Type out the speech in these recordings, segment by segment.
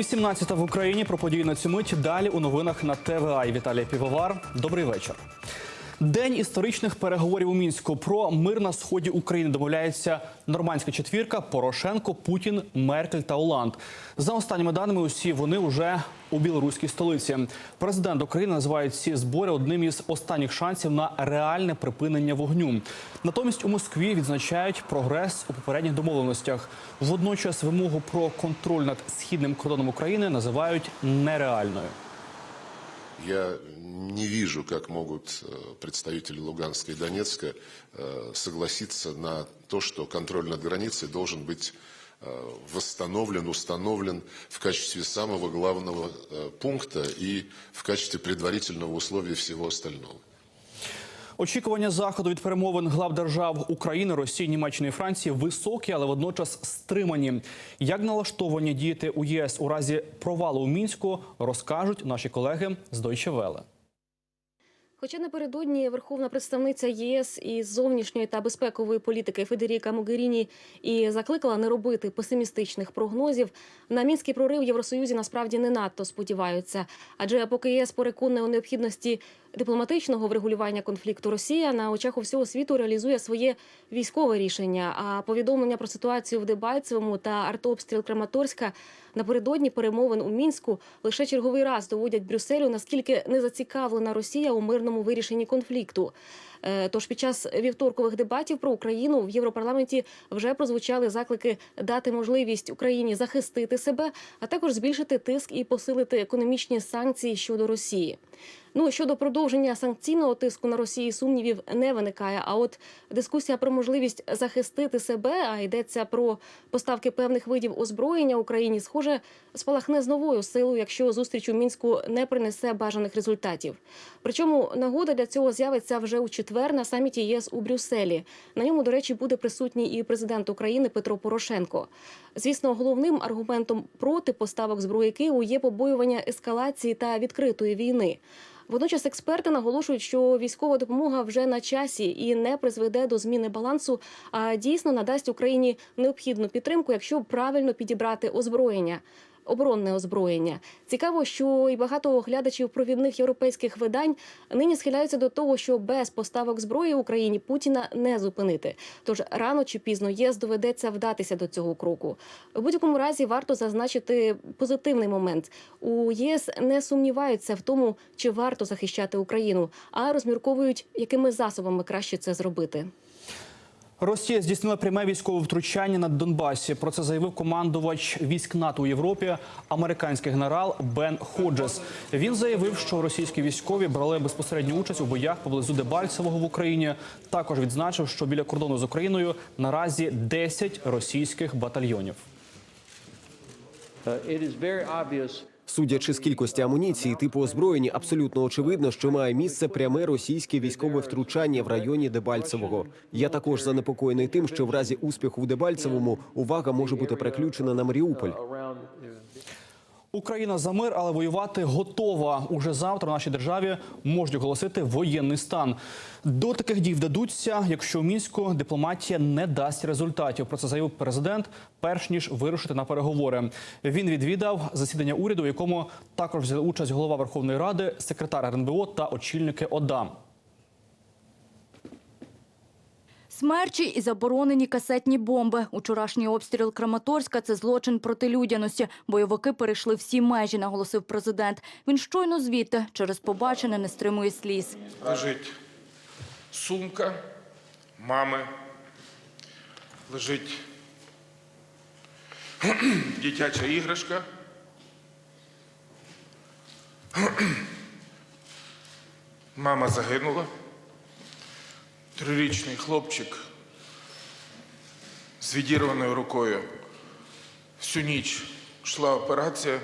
18 в Україні про події на цю мить. Далі у новинах на ТВА. І Віталій Півовар. Добрий вечір. День історичних переговорів у мінську про мир на сході України домовляється нормандська четвірка Порошенко, Путін, Меркель та Оланд. За останніми даними, усі вони вже у білоруській столиці. Президент України називає ці збори одним із останніх шансів на реальне припинення вогню. Натомість у Москві відзначають прогрес у попередніх домовленостях. Водночас вимогу про контроль над східним кордоном України називають нереальною. Я не вижу, как могут э, представители Луганска и Донецка э, согласиться на то, что контроль над границей должен быть э, восстановлен, установлен в качестве самого главного э, пункта и в качестве предварительного условия всего остального. Очікування заходу від перемовин глав держав України, Росії, Німеччини і Франції високі, але водночас стримані. Як налаштовані діяти у ЄС у разі провалу у мінську, розкажуть наші колеги з Deutsche Welle. Хоча напередодні верховна представниця ЄС із зовнішньої та безпекової політики Федеріка Могеріні і закликала не робити песимістичних прогнозів, на мінський прорив в Євросоюзі насправді не надто сподіваються. Адже поки ЄС переконує у необхідності дипломатичного врегулювання конфлікту, Росія на очах у всього світу реалізує своє військове рішення. А повідомлення про ситуацію в Дебальцевому та артобстріл Краматорська напередодні перемовин у мінську лише черговий раз доводять Брюсселю, наскільки не зацікавлена Росія у мирному вирішенні конфлікту. Е, Тож під час вівторкових дебатів про Україну в Європарламенті вже прозвучали заклики дати можливість Україні захистити себе, а також збільшити тиск і посилити економічні санкції щодо Росії. Ну щодо продовження санкційного тиску на Росії сумнівів не виникає. А от дискусія про можливість захистити себе, а йдеться про поставки певних видів озброєння Україні, схоже, спалахне з новою силою, якщо зустріч у мінську не принесе бажаних результатів. Причому нагода для цього з'явиться вже у четвер на саміті ЄС у Брюсселі. На ньому, до речі, буде присутній і президент України Петро Порошенко. Звісно, головним аргументом проти поставок зброї Києву є побоювання ескалації та відкритої війни. Водночас експерти наголошують, що військова допомога вже на часі і не призведе до зміни балансу, а дійсно надасть Україні необхідну підтримку, якщо правильно підібрати озброєння. Оборонне озброєння цікаво, що і багато глядачів провідних європейських видань нині схиляються до того, що без поставок зброї Україні Путіна не зупинити. Тож рано чи пізно ЄС доведеться вдатися до цього кроку. В будь-якому разі варто зазначити позитивний момент. У ЄС не сумніваються в тому, чи варто захищати Україну, а розмірковують, якими засобами краще це зробити. Росія здійснила пряме військове втручання на Донбасі. Про це заявив командувач військ НАТО у Європі, американський генерал Бен Ходжес. Він заявив, що російські військові брали безпосередню участь у боях поблизу Дебальцевого в Україні. Також відзначив, що біля кордону з Україною наразі 10 російських батальйонів. Судячи з кількості амуніції типу озброєні, абсолютно очевидно, що має місце пряме російське військове втручання в районі Дебальцевого. Я також занепокоєний тим, що в разі успіху в Дебальцевому увага може бути переключена на Маріуполь. Україна за мир, але воювати готова. Уже завтра в нашій державі можуть оголосити воєнний стан. До таких дій вдадуться, якщо в мінську дипломатія не дасть результатів. Про це заявив президент, перш ніж вирушити на переговори. Він відвідав засідання уряду, в якому також взяли участь голова Верховної Ради, секретар РНБО та очільники ОДА. Смерчі і заборонені касетні бомби. Учорашній обстріл Краматорська – це злочин проти людяності. Бойовики перейшли всі межі, наголосив президент. Він щойно звідти через побачене не стримує сліз. лежить сумка мами, лежить дитяча іграшка. Мама загинула. Трирічний хлопчик з відірваною рукою. Всю ніч йшла операція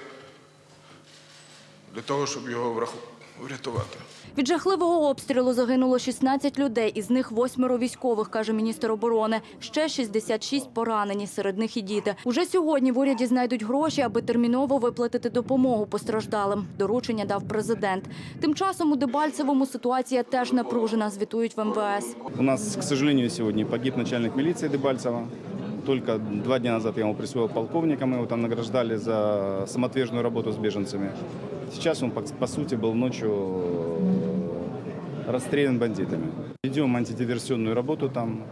для того, щоб його враху- врятувати. Від жахливого обстрілу загинуло 16 людей, із них восьмеро військових, каже міністр оборони. Ще 66 поранені, серед них і діти. Уже сьогодні в уряді знайдуть гроші, аби терміново виплатити допомогу постраждалим. Доручення дав президент. Тим часом у Дебальцевому ситуація теж напружена, звітують в МВС. У нас, к сожалению, сегодня погиб начальник милиции Дебальцева только два дня назад я ему присвоил полковника, мы его там награждали за самоотверженную работу с беженцами. Сейчас он, по, по сути, был ночью э, расстрелян бандитами. Ведем антидиверсионную работу там.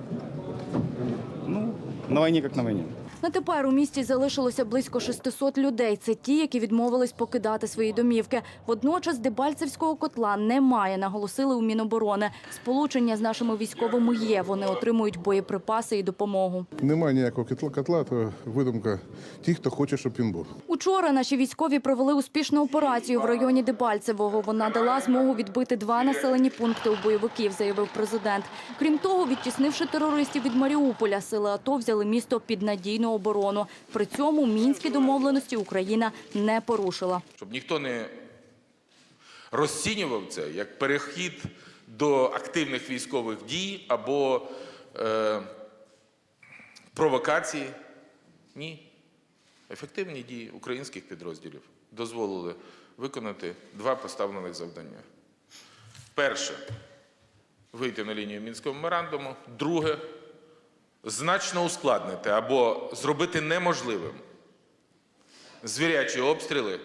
Ну, на войне как на войне. На тепер у місті залишилося близько 600 людей. Це ті, які відмовились покидати свої домівки. Водночас Дебальцевського котла немає, наголосили у Міноборони. Сполучення з нашими військовими є. Вони отримують боєприпаси і допомогу. Немає ніякого котла, котла, то видумка тих, хто хоче, щоб він був. Учора наші військові провели успішну операцію в районі Дебальцевого. Вона дала змогу відбити два населені пункти у бойовиків, заявив президент. Крім того, відтіснивши терористів від Маріуполя, сили АТО взяли місто під надійну оборону. При цьому мінські домовленості Україна не порушила. Щоб ніхто не розцінював це як перехід до активних військових дій або е, провокації. Ні. Ефективні дії українських підрозділів дозволили виконати два поставлених завдання. Перше вийти на лінію Мінського меморандуму. Друге значно ускладнити або зробити неможливим звірячі обстріли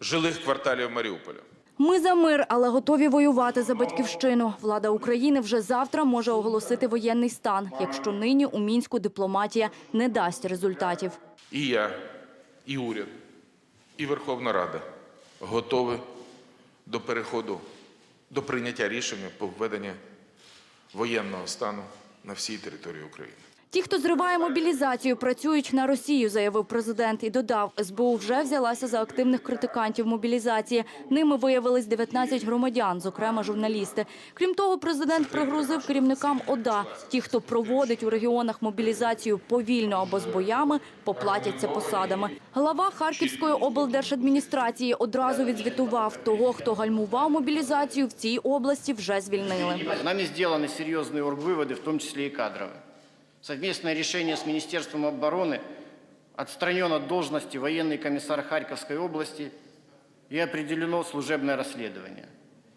жилих кварталів Маріуполя. Ми за мир, але готові воювати за батьківщину. Влада України вже завтра може оголосити воєнний стан, якщо нині у мінську дипломатія не дасть результатів. І я, і уряд, і Верховна Рада готові до переходу, до прийняття рішення по введенню воєнного стану на всій території України. Ті, хто зриває мобілізацію, працюють на Росію, заявив президент і додав, СБУ вже взялася за активних критикантів мобілізації. Ними виявились 19 громадян, зокрема журналісти. Крім того, президент пригрозив керівникам ОДА. Ті, хто проводить у регіонах мобілізацію повільно або з боями, поплатяться посадами. Глава Харківської облдержадміністрації одразу відзвітував того, хто гальмував мобілізацію в цій області, вже звільнили. Нами сделаны серьезные оргвыводы, в том числе и кадровые. Совместное решение с Министерством обороны отстранен от должности военный комиссар Харьковской области и определено служебное расследование.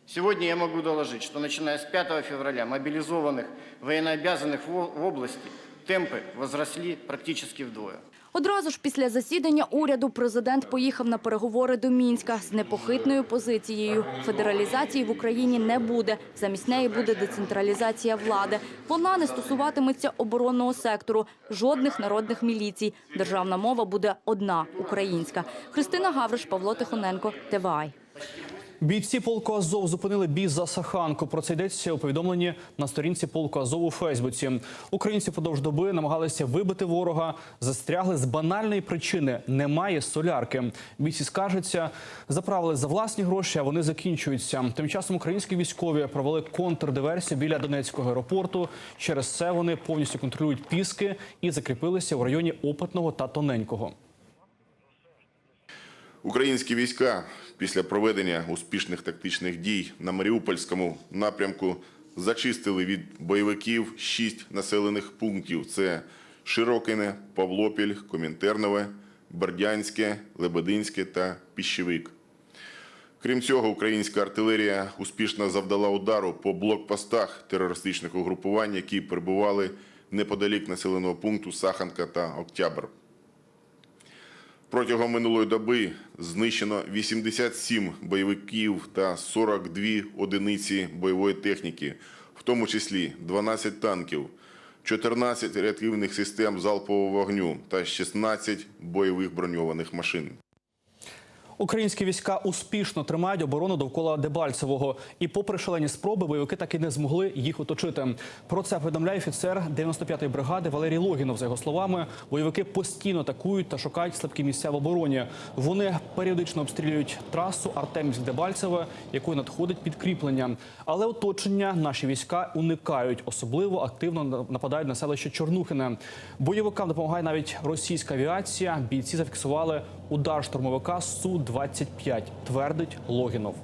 Сегодня я могу доложить, что начиная с 5 февраля мобилизованных военнообязанных в о- в области темпы возросли практически вдвое. Одразу ж після засідання уряду президент поїхав на переговори до Мінська з непохитною позицією. Федералізації в Україні не буде. Замість неї буде децентралізація влади. Вона не стосуватиметься оборонного сектору, жодних народних міліцій. Державна мова буде одна українська. Христина Гавриш, Павло Тихоненко, ТВАЙ. Бійці полку Азов зупинили бій за Саханку. Про це йдеться у повідомленні на сторінці полку Азов у Фейсбуці. Українці впродовж доби намагалися вибити ворога, застрягли з банальної причини немає солярки. Бійці скаржаться, заправили за власні гроші, а вони закінчуються. Тим часом українські військові провели контрдиверсію біля Донецького аеропорту. Через це вони повністю контролюють піски і закріпилися в районі Опитного та Тоненького. Українські війська після проведення успішних тактичних дій на Маріупольському напрямку зачистили від бойовиків шість населених пунктів: це Широкине, Павлопіль, Комінтернове, Бердянське, Лебединське та Піщевик. Крім цього, українська артилерія успішно завдала удару по блокпостах терористичних угрупувань, які перебували неподалік населеного пункту Саханка та Октябрь. Протягом минулої доби знищено 87 бойовиків та 42 одиниці бойової техніки, в тому числі 12 танків, 14 реактивних систем залпового вогню та 16 бойових броньованих машин. Українські війська успішно тримають оборону довкола Дебальцевого. І попри шалені спроби, бойовики так і не змогли їх оточити. Про це повідомляє офіцер 95-ї бригади Валерій Логінов. За його словами, бойовики постійно атакують та шукають слабкі місця в обороні. Вони періодично обстрілюють трасу Артемівськ-Дебальцеве, якою надходить підкріплення. Але оточення наші війська уникають. Особливо активно нападають на селище Чорнухине. Бойовикам допомагає навіть російська авіація. Бійці зафіксували удар штурмовика Су-25, твердить Логінов.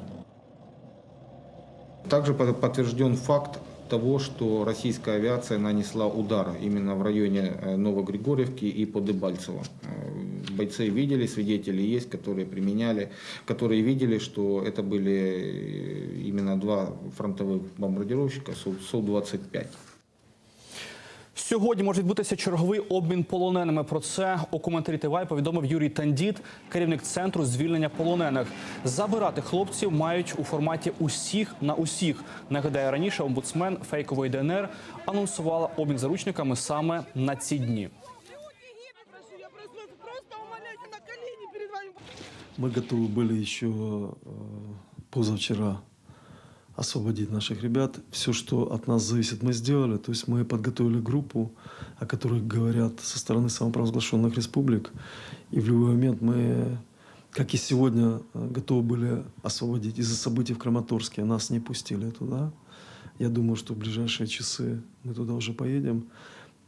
Также под- подтвержден факт того, что российская авиация нанесла удар именно в районе э, Новогригорьевки и по Дебальцево. Э, Бойцы видели, свидетели есть, которые применяли, которые видели, что это были э, именно два фронтовых бомбардировщика Су- Су-25. Сьогодні може відбутися черговий обмін полоненими. Про це у коментарі ТВА повідомив Юрій Тандіт, керівник центру звільнення полонених. Забирати хлопців мають у форматі усіх на усіх. Нагадаю, раніше омбудсмен фейкової ДНР анонсувала обмін заручниками саме на ці дні. Мы готовы были еще э, позавчера Освободить наших ребят. Все, что от нас зависит, мы сделали. То есть мы подготовили группу, о которой говорят со стороны самопровозглашенных республик. И в любой момент мы, как и сегодня, готовы были освободить. Из-за событий в Краматорске нас не пустили туда. Я думаю, что в ближайшие часы мы туда уже поедем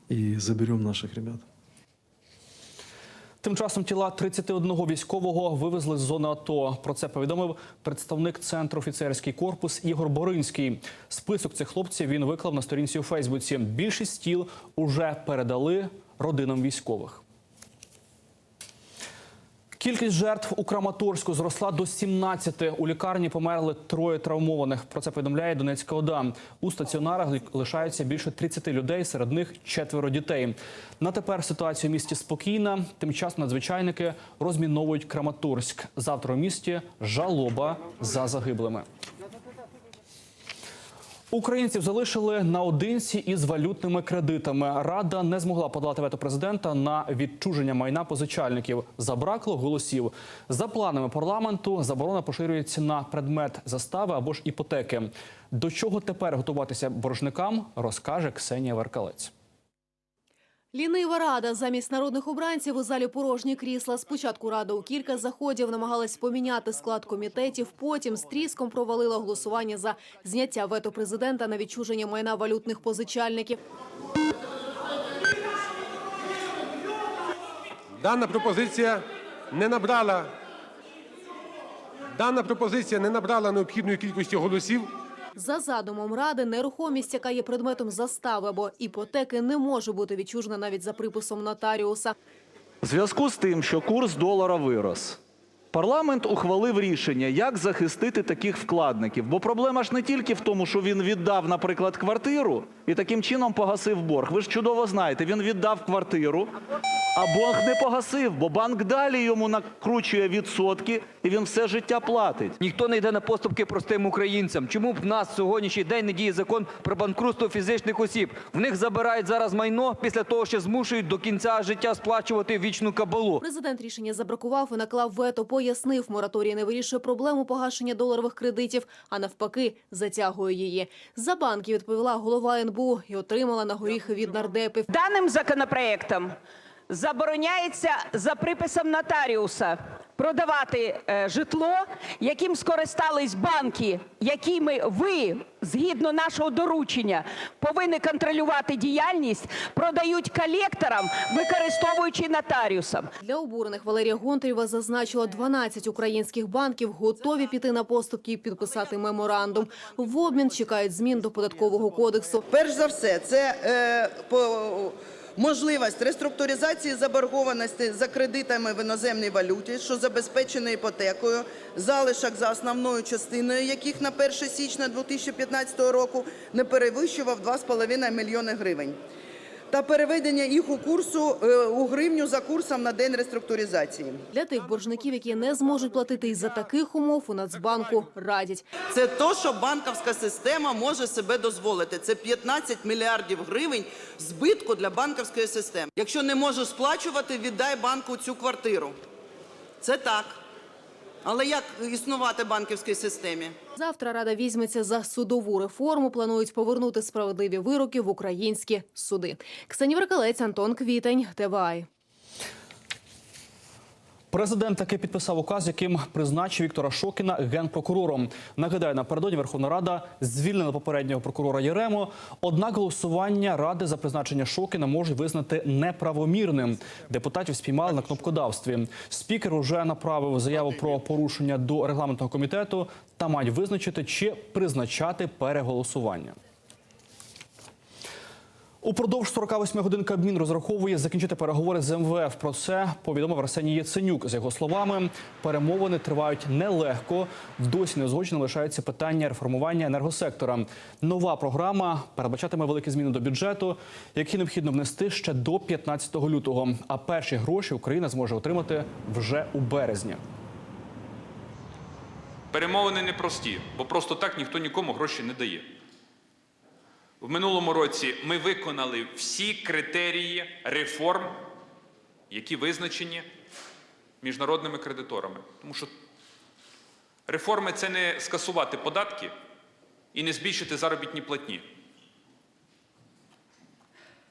и заберем наших ребят. Тим часом тіла 31 військового вивезли з зони АТО. Про це повідомив представник центру офіцерський корпус Ігор Боринський. Список цих хлопців він виклав на сторінці у Фейсбуці. Більшість тіл уже передали родинам військових. Кількість жертв у Краматорську зросла до 17. У лікарні померли троє травмованих. Про це повідомляє Донецька ОДА. У стаціонарах лишаються більше 30 людей, серед них четверо дітей. На тепер ситуація в місті спокійна. Тим часом надзвичайники розміновують Краматорськ. Завтра у місті жалоба за загиблими. Українців залишили наодинці із валютними кредитами. Рада не змогла подолати вето президента на відчуження майна позичальників. Забракло голосів. За планами парламенту заборона поширюється на предмет застави або ж іпотеки. До чого тепер готуватися боржникам, розкаже Ксенія Веркалець. Лінива рада замість народних обранців у залі порожні крісла. Спочатку рада у кілька заходів намагалась поміняти склад комітетів. Потім з тріском провалила голосування за зняття вето президента на відчуження майна валютних позичальників. Дана пропозиція не набрала дана пропозиція не набрала необхідної кількості голосів. За задумом ради, нерухомість, яка є предметом застави або іпотеки, не може бути відчужена навіть за приписом нотаріуса. В зв'язку з тим, що курс долара вирос, парламент ухвалив рішення, як захистити таких вкладників. Бо проблема ж не тільки в тому, що він віддав, наприклад, квартиру і таким чином погасив борг. Ви ж чудово знаєте, він віддав квартиру, а борг не погасив, бо банк далі йому накручує відсотки, і він все життя платить. Ніхто не йде на поступки простим українцям. Чому б в нас сьогоднішній день не діє закон про банкрутство фізичних осіб? В них забирають зараз майно після того, що змушують до кінця життя сплачувати вічну кабалу. Президент рішення забракував і наклав вето. Пояснив, мораторій не вирішує проблему погашення доларових кредитів, а навпаки, затягує її. За банки відповіла голова НБУ і отримала на горіхи від нардепів. Даним законопроектом забороняється за приписом нотаріуса продавати е, житло, яким скористались банки, якими ви, згідно нашого доручення, повинні контролювати діяльність, продають колекторам, використовуючи нотаріусом. Для обурених Валерія Гонтарєва зазначила 12 українських банків готові піти на поступки і підписати меморандум. В обмін чекають змін до податкового кодексу. Перш за все, це е, по, можливість реструктуризації заборгованості за кредитами в іноземній валюті, що забезпечено іпотекою, залишок за основною частиною яких на 1 січня 2015 року не перевищував 2,5 мільйони гривень. Та переведення їх у курсу е, у гривню за курсом на день реструктуризації. Для тих боржників, які не зможуть платити із-за таких умов, у Нацбанку радять. Це то, що банківська система може себе дозволити. Це 15 мільярдів гривень збитку для банківської системи. Якщо не можеш сплачувати, віддай банку цю квартиру. Це так. Але як існувати банківській системі? Завтра Рада візьметься за судову реформу. Планують повернути справедливі вироки в українські суди. Ксенія Веркалець, Антон Квітень, ТВАЙ. Президент таки підписав указ, яким призначив Віктора Шокіна генпрокурором. Нагадаю, напередодні Верховна Рада звільнила попереднього прокурора Єрему. Однак голосування ради за призначення Шокіна можуть визнати неправомірним. Депутатів спіймали на кнопкодавстві. Спікер уже направив заяву про порушення до регламентного комітету та мають визначити, чи призначати переголосування. Упродовж 48 годин Кабмін розраховує закінчити переговори з МВФ. Про це повідомив Арсеній Яценюк. За його словами, перемовини тривають нелегко. Досі неузгодженим лишаються питання реформування енергосектора. Нова програма передбачатиме великі зміни до бюджету, які необхідно внести ще до 15 лютого. А перші гроші Україна зможе отримати вже у березні. Перемовини непрості, бо просто так ніхто нікому гроші не дає. В минулому році ми виконали всі критерії реформ, які визначені міжнародними кредиторами. Тому що реформи це не скасувати податки і не збільшити заробітні платні.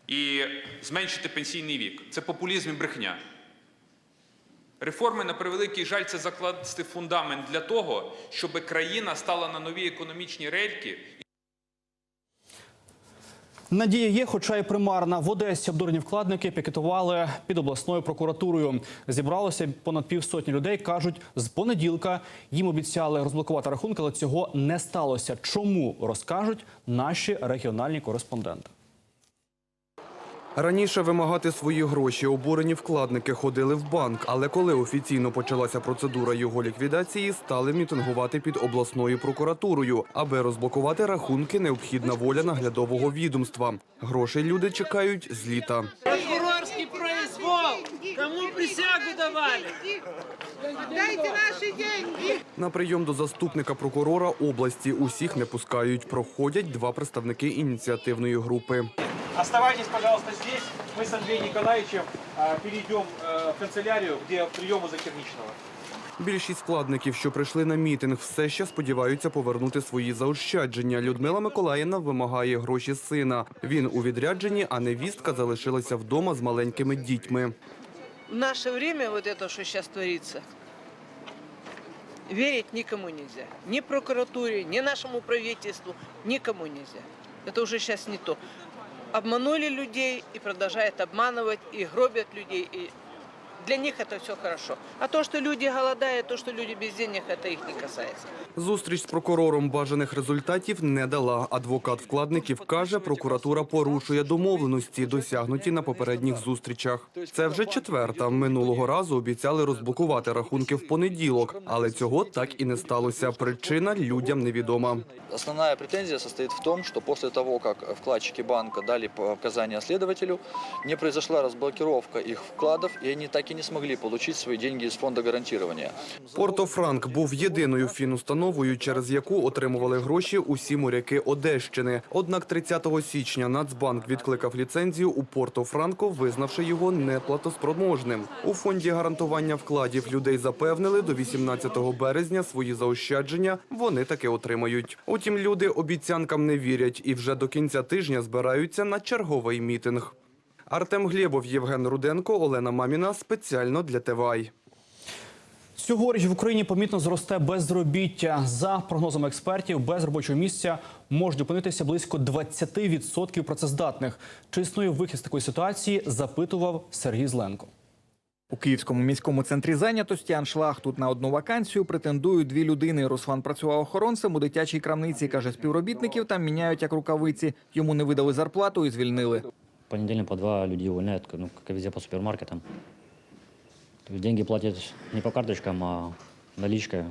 І зменшити пенсійний вік. Це популізм і брехня. Реформи, на превеликий жаль, це закласти фундамент для того, щоб країна стала на нові економічні рельки Надія є, хоча й примарна. В Одесі обдурені вкладники пікетували під обласною прокуратурою. Зібралося понад півсотні людей. кажуть, з понеділка їм обіцяли розблокувати рахунки, але цього не сталося. Чому розкажуть наші регіональні кореспонденти? Раніше вимагати свої гроші обурені вкладники ходили в банк, але коли офіційно почалася процедура його ліквідації, стали мітингувати під обласною прокуратурою. Аби розблокувати рахунки, необхідна воля наглядового відомства. Грошей люди чекають з літа. Прокурорский произвол! Кому присягу давали? Дайте наши деньги! На прийом до заступника прокурора області усіх не пускають. Проходять два представники ініціативної групи. Оставайтесь, пожалуйста, здесь. Мы с Андреем Николаевичем э, перейдем э, в канцелярию, где прием у Закирничного. Більшість вкладників, що прийшли на мітинг, все ще сподіваються повернути свої заощадження. Людмила Миколаївна вимагає гроші сина. Він у відрядженні, а невістка залишилася вдома з маленькими дітьми. В наше время вот это, что сейчас творится, верить никому нельзя. Ни прокуратуре, ни нашему правительству, никому нельзя. Это уже сейчас не то. Обманули людей и продолжают обманывать, и гробят людей, и для них это все хорошо. А то, что люди голодают, то, что люди без денег, это их не касается. Зустріч з прокурором бажаних результатів не дала. Адвокат вкладників каже, прокуратура порушує домовленості, досягнуті на попередніх зустрічах. Це вже четверта. Минулого разу обіцяли розблокувати рахунки в понеділок, але цього так і не сталося. Причина людям невідома. Основная претензия состоит в том, что после того, как вкладчики банка дали показания следователю, не произошла разблокировка их вкладов, и они так и не смогли получить свои деньги из фонда гарантирования. Порто-Франк був єдиною фінустановою, через яку отримували гроші усі моряки Одещини. Однак 30 січня Нацбанк відкликав ліцензію у Порто-Франко, визнавши його неплатоспроможним. У фонді гарантування вкладів людей запевнили, до 18 березня свої заощадження вони таки отримають. Утім, люди обіцянкам не вірять і вже до кінця тижня збираються на черговий мітинг. Артем Глєбов, Євген Руденко, Олена Маміна спеціально для ТВАЙ. Цьогоріч в Україні помітно зросте безробіття. За прогнозами експертів, без робочого місця можуть опинитися близько 20% працездатних. Чи існує вихід з такої ситуації? Запитував Сергій Зленко. У Київському міському центрі зайнятості аншлаг тут на одну вакансію претендують дві людини. Руслан працював охоронцем у дитячій крамниці. каже, співробітників там міняють як рукавиці. Йому не видали зарплату і звільнили. Понедельник по два людей увольняют, ну, как и везде по супермаркетам. То есть деньги платят не по карточкам, а наличкой.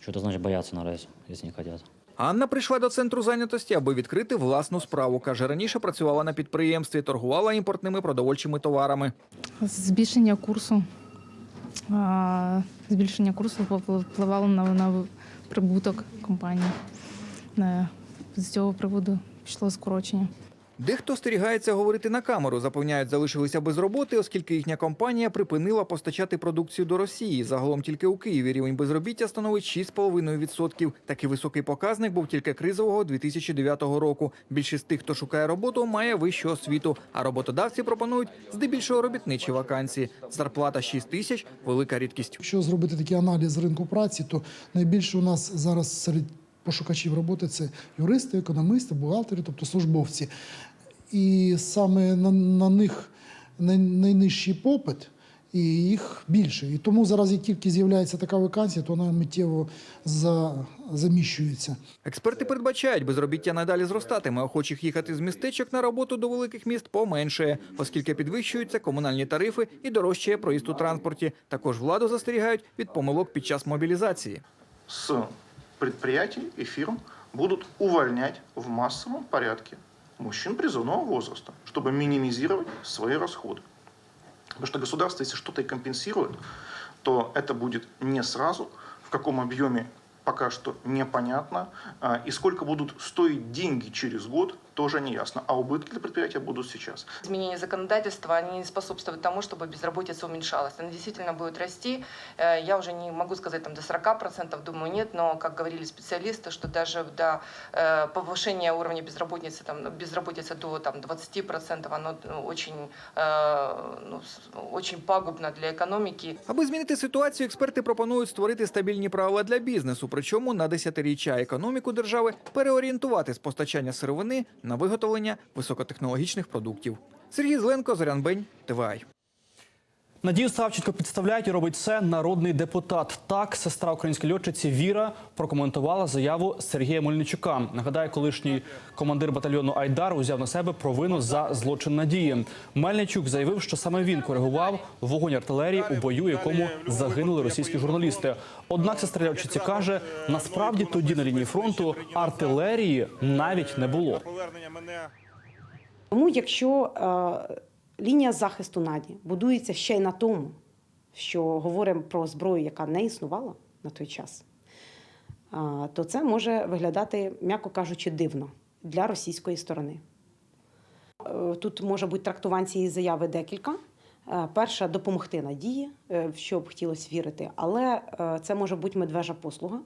Что-то значит бояться надо, если- если не хотят. Анна прийшла до центру зайнятості, аби відкрити власну справу. каже, раніше працювала на підприємстві, торгувала імпортними продовольчими товарами. Збільшення курсу. Збільшення курсу впливало на, на прибуток компанії. Е, З цього приводу пішло скорочення. Дехто стерігається говорити на камеру. Запевняють, залишилися без роботи, оскільки їхня компанія припинила постачати продукцію до Росії. Загалом тільки у Києві рівень безробіття становить 6,5%. Такий високий показник був тільки кризового 2009 року. Більшість тих, хто шукає роботу, має вищу освіту, а роботодавці пропонують здебільшого робітничі вакансії. Зарплата 6 тисяч – велика рідкість. Якщо зробити такий аналіз ринку праці, то найбільше у нас зараз серед пошукачів роботи це юристи, економісти, бухгалтери, тобто службовці. І саме на, на них най, найнижчий попит. і їх більше. І тому зараз, як тільки з'являється така вакансія, то вона миттєво за, заміщується. Експерти передбачають, безробіття надалі зростатиме. Охочих їхати з містечок на роботу до великих міст поменшає, оскільки підвищуються комунальні тарифи і дорожчає проїзд у транспорті. Також владу застерігають від помилок під час мобілізації. с предприятий и фирм будут увольнять в массовом порядке мужчин призывного возраста, чтобы минимизировать свои расходы. Потому что государство, если что-то и компенсирует, то это будет не сразу, в каком объеме пока что непонятно, а, и сколько будут стоить деньги через год, тоже не ясно. А убытки для предприятия будут сейчас. Изменения законодательства, они не способствуют тому, чтобы безработица уменьшалась. Она действительно будет расти. Э, Я уже не могу сказать там до 40%, думаю, нет, но, как говорили специалисты, что даже до э, повышения уровня безработицы, там, безработицы до там, 20%, оно ну, очень, э, ну, с- очень пагубно для экономики. Аби змінити ситуацію, експерти пропонують створити стабільні правила для бізнесу, причому на десятиріччя економіку держави переорієнтувати з постачання сировини на виготовлення високотехнологічних продуктів. Сергій Зленко, Зорян Бень, ТВАЙ. Надію Савченко підставляють і робить це народний депутат. Так, сестра української льотчиці Віра прокоментувала заяву Сергія Мельничука. Нагадаю, колишній командир батальйону Айдар узяв на себе провину за злочин надії. Мельничук заявив, що саме він коригував вогонь артилерії у бою, якому загинули російські журналісти. Однак сестра льотчиці каже, насправді тоді на лінії фронту артилерії навіть не було. Тому, якщо е, лінія захисту Наді будується ще й на тому, що говоримо про зброю, яка не існувала на той час, е, то це може виглядати, м'яко кажучи, дивно для російської сторони. Е, Тут може бути трактувань цієї заяви декілька. Е, Перша допомогти надії, е, в що б хотілося вірити, але е, це може бути медвежа послуга.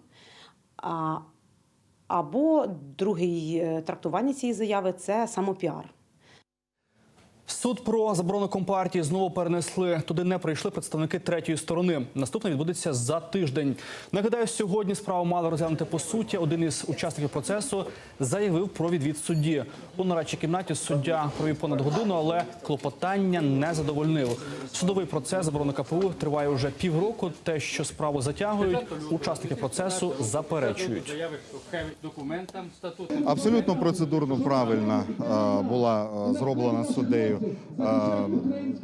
Або другий е, трактування цієї заяви це самопіар. Суд про заборону компартії знову перенесли. Туди не прийшли представники третьої сторони. Наступне відбудеться за тиждень. Нагадаю, сьогодні справу мали розглянути по суті. Один із учасників процесу заявив про відвід судді. У нарадчій кімнаті суддя провів понад годину, але клопотання не задовольнив. Судовий процес заборони КПУ триває вже півроку. Те, що справу затягують, учасники процесу заперечують. Абсолютно процедурно правильно е, була е, зроблена суддею е,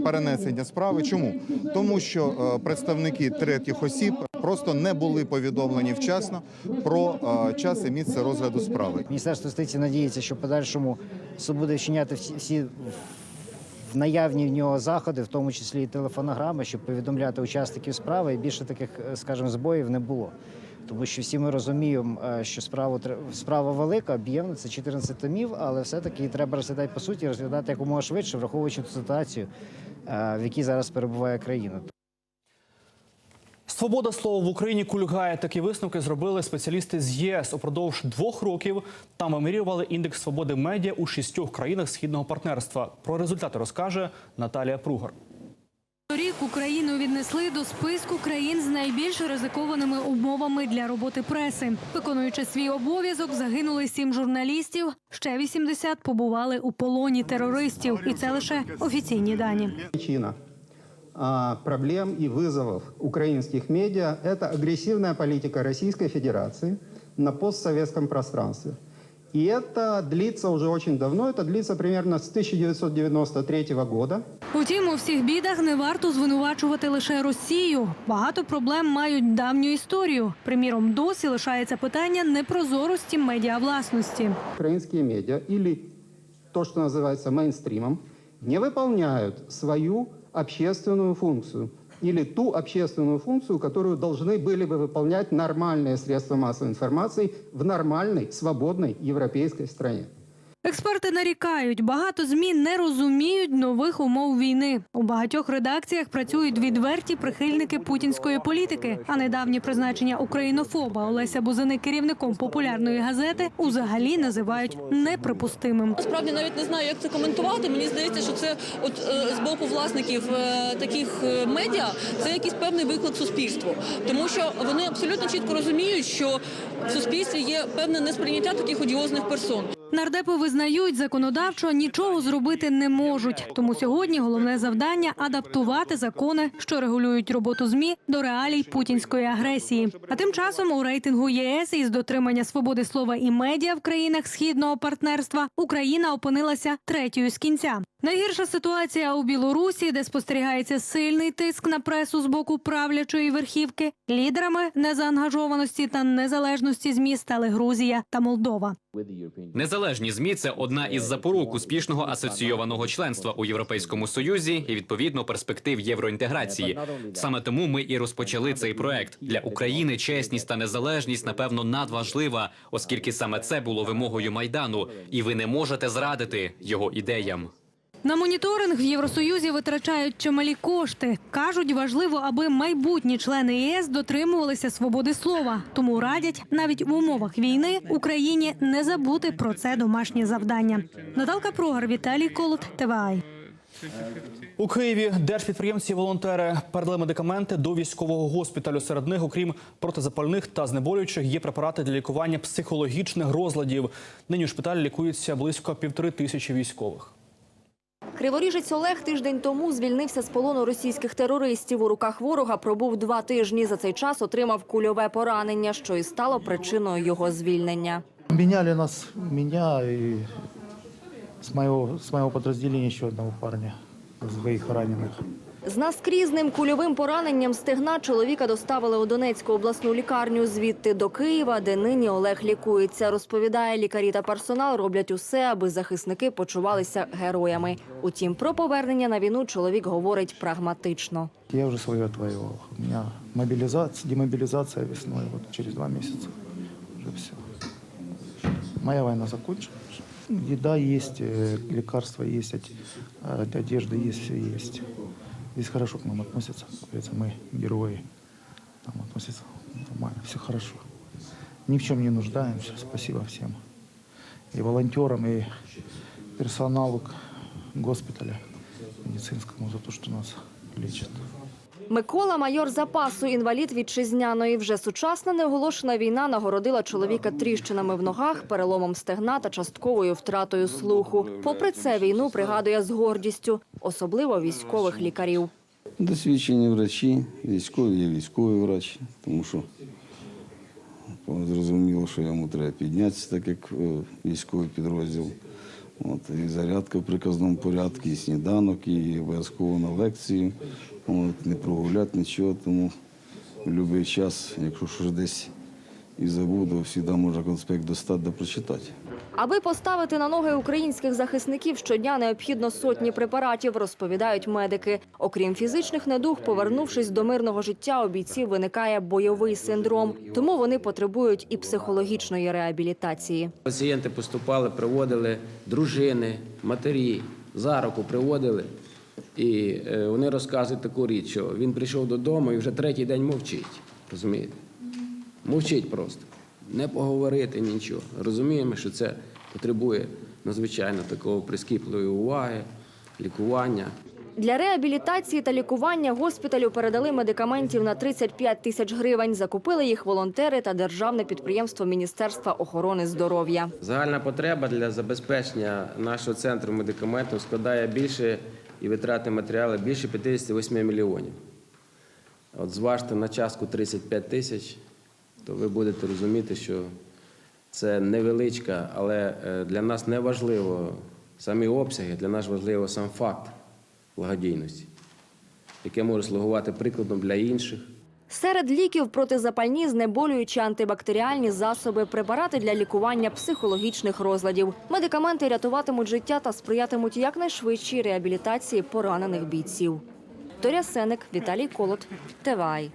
перенесення справи. Чому? Тому що е, представники третіх осіб просто не були повідомлені вчасно про е, час і місце розгляду справи. Міністерство юстиції надіється, що в подальшому суд буде вчиняти всі, в наявні в нього заходи, в тому числі і телефонограми, щоб повідомляти учасників справи. І більше таких, скажімо, збоїв не було. Тому що всі ми розуміємо, е, що справу тре- справа велика, об'ємна, це 14 томів, але все-таки треба розглядати по суті, розглядати якомога швидше, враховуючи ту ситуацію, е, в якій зараз перебуває країна. Свобода слова в Україні кульгає. Такі висновки зробили спеціалісти з ЄС. Упродовж двох років там вимірювали індекс свободи медіа у шістьох країнах східного партнерства. Про результати розкаже Наталія Пругар. Торік Україну віднесли до списку країн з найбільш ризикованими умовами для роботи преси. Виконуючи свій обов'язок, загинули сім журналістів. Ще 80 побували у полоні терористів, і це лише офіційні дані. Причина проблем и вызовов украинских медиа – это агрессивная политика Российской Федерации на постсоветском пространстве. И это длится уже очень давно, это длится примерно с 1993 года. Утім, у всіх бідах не варто звинувачувати лише Росію. Багато проблем мають давню історію. Приміром, досі лишається питання непрозорості медіавласності. Украинские медиа или то, что называется мейнстримом, не выполняют свою общественную функцию или ту общественную функцию, которую должны были бы выполнять нормальные средства массовой информации в нормальной, свободной европейской стране. Експерти нарікають, багато змі не розуміють нових умов війни. У багатьох редакціях працюють відверті прихильники путінської політики. А недавнє призначення українофоба Олеся Бузини керівником популярної газети узагалі називають неприпустимим. Насправді навіть не знаю, як це коментувати. Мені здається, що це от е, з боку власників е, таких е, медіа це якийсь певний виклик суспільству, тому що вони абсолютно чітко розуміють, що в суспільстві є певне несприйняття таких одіозних персон. Нардепи визнають, законодавчо нічого зробити не можуть. Тому сьогодні головне завдання адаптувати закони, що регулюють роботу змі до реалій путінської агресії. А тим часом у рейтингу ЄС із дотримання свободи слова і медіа в країнах східного партнерства Україна опинилася третьою з кінця. Найгірша ситуація у Білорусі, де спостерігається сильний тиск на пресу з боку правлячої верхівки. Лідерами незаангажованості та незалежності змі стали Грузія та Молдова. Незалежні змі це одна із запорук успішного асоційованого членства у Європейському Союзі і відповідно перспектив євроінтеграції. Саме тому ми і розпочали цей проект для України. Чесність та незалежність напевно надважлива, оскільки саме це було вимогою майдану, і ви не можете зрадити його ідеям. На моніторинг в Євросоюзі витрачають чималі кошти. кажуть, важливо, аби майбутні члени ЄС дотримувалися свободи слова. Тому радять навіть в умовах війни Україні не забути про це домашнє завдання. Наталка Прогар, Віталій Колот, ТВАЙ. У Києві держпідприємці і волонтери передали медикаменти до військового госпіталю. Серед них, окрім протизапальних та знеболюючих, є препарати для лікування психологічних розладів. Нині у шпиталі лікуються близько півтори тисячі військових. Криворіжець Олег тиждень тому звільнився з полону російських терористів. У руках ворога пробув два тижні. За цей час отримав кульове поранення, що і стало причиною його звільнення. Міняли нас, мене і з моєго з моєго підрозділення ще одного парня, двоих раненых. З наскрізним кульовим пораненням стегна чоловіка доставили у Донецьку обласну лікарню, звідти до Києва, де нині Олег лікується. Розповідає, лікарі та персонал роблять усе, аби захисники почувалися героями. Утім, про повернення на війну чоловік говорить прагматично. Я уже свое отвоевал. У меня мобилизация, демобилизация весной, вот через два месяца. Уже все. Моя война закончилась. Еда есть, э, лекарства есть, э, одежда есть, все есть. Здесь хорошо к нам относятся. Говорится, мы герои. Там относятся нормально, все хорошо. Ни в чем не нуждаемся. Спасибо всем. И волонтерам, и персоналу госпиталя медицинскому за то, что нас лечат. Микола майор запасу, інвалід вітчизняної. Вже сучасна неоголошена війна нагородила чоловіка тріщинами в ногах, переломом стегна та частковою втратою слуху. Попри це, війну пригадує з гордістю, особливо військових лікарів. Досвідчені врачі, військові є військовий врач, тому що зрозуміло, що йому треба піднятися, так як е, військовий підрозділ. От, і зарядка в приказному порядку, і сніданок, і обов'язково на лекцію. От, не прогуляти нічого, тому в будь-який час, якщо щось десь і забуду, завжди можна конспект достати да прочитати. Аби поставити на ноги українських захисників, щодня необхідно сотні препаратів, розповідають медики. Окрім фізичних недуг, повернувшись до мирного життя, у бійців виникає бойовий синдром. Тому вони потребують і психологічної реабілітації. Пацієнти поступали, приводили дружини, матері, за руку приводили. І е, вони розказують таку річ, що він прийшов додому і вже третій день мовчить. Розумієте? Мовчить просто. Не поговорити нічого. Розуміємо, що це потребує надзвичайно такого прискіпливої уваги, лікування. Для реабілітації та лікування госпіталю передали медикаментів на 35 тисяч гривень. Закупили їх волонтери та державне підприємство Міністерства охорони здоров'я. Загальна потреба для забезпечення нашого центру медикаментів складає більше і витрати матеріали більше 58 мільйонів. От зважте на частку 35 тисяч, то ви будете розуміти, що це невеличка, але е, для нас не важливо самі обсяги, для нас важливо сам факт благодійності, яке може слугувати прикладом для інших. Серед ліків протизапальні, знеболюючі антибактеріальні засоби, препарати для лікування психологічних розладів. Медикаменти рятуватимуть життя та сприятимуть якнайшвидшій реабілітації поранених бійців. Торя Сеник, Віталій Колот, ТВАЙ.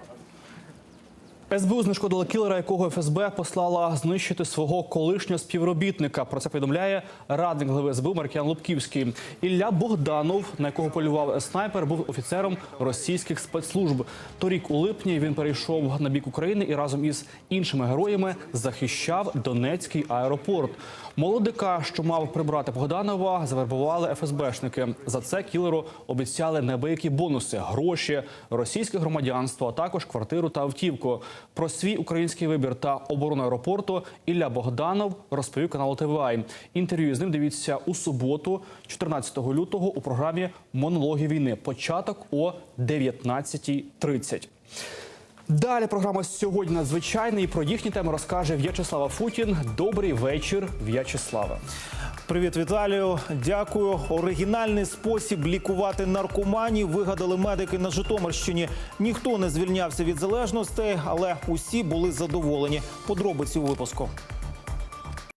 СБУ знешкодила кілера, якого ФСБ послала знищити свого колишнього співробітника. Про це повідомляє радник глави СБУ Маркіян Лубківський. Ілля Богданов, на якого полював снайпер, був офіцером російських спецслужб. Торік у липні він перейшов на бік України і разом із іншими героями захищав Донецький аеропорт. Молодика, що мав прибрати Богданова, завербували ФСБшники. За це кілеру обіцяли неабиякі бонуси, гроші, російське громадянство, а також квартиру та автівку. Про свій український вибір та оборону аеропорту Ілля Богданов розповів каналу ТВА. Інтерв'ю з ним дивіться у суботу, 14 лютого, у програмі Монологи війни. Початок о 19.30. Далі програма сьогодні надзвичайна і про їхні теми розкаже В'ячеслава Футін. Добрий вечір, В'ячеславе. Привіт, Віталію. Дякую. Оригінальний спосіб лікувати наркоманів вигадали медики на Житомирщині. Ніхто не звільнявся від залежностей, але усі були задоволені. Подробиці у випуску.